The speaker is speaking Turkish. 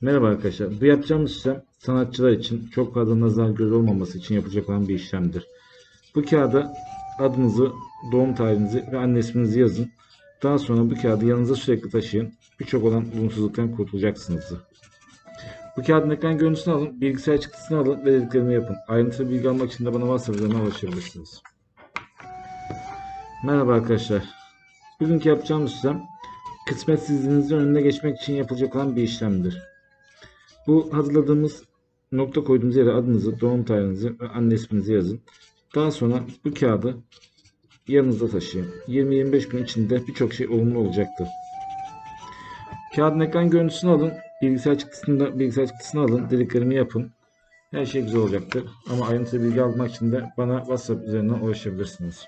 Merhaba arkadaşlar. Bu yapacağımız işlem sanatçılar için çok fazla nazar göz olmaması için yapılacak olan bir işlemdir. Bu kağıda adınızı, doğum tarihinizi ve anne isminizi yazın. Daha sonra bu kağıdı yanınıza sürekli taşıyın. Birçok olan olumsuzluktan kurtulacaksınız. Bu kağıdın ekran görüntüsünü alın, bilgisayar çıktısını alın ve dediklerimi yapın. Ayrıntılı bilgi almak için de bana WhatsApp üzerinden ulaşabilirsiniz. Merhaba arkadaşlar. Bugünkü yapacağımız işlem kısmetsizliğinizin önüne geçmek için yapılacak olan bir işlemdir. Bu hazırladığımız nokta koyduğumuz yere adınızı, doğum tarihinizi ve anne isminizi yazın. Daha sonra bu kağıdı yanınızda taşıyın. 20-25 gün içinde birçok şey olumlu olacaktır. Kağıdın ekran görüntüsünü alın. Bilgisayar çıktısını, bilgisayar çıktısını alın. Dediklerimi yapın. Her şey güzel olacaktır. Ama ayrıntılı bilgi almak için de bana WhatsApp üzerinden ulaşabilirsiniz.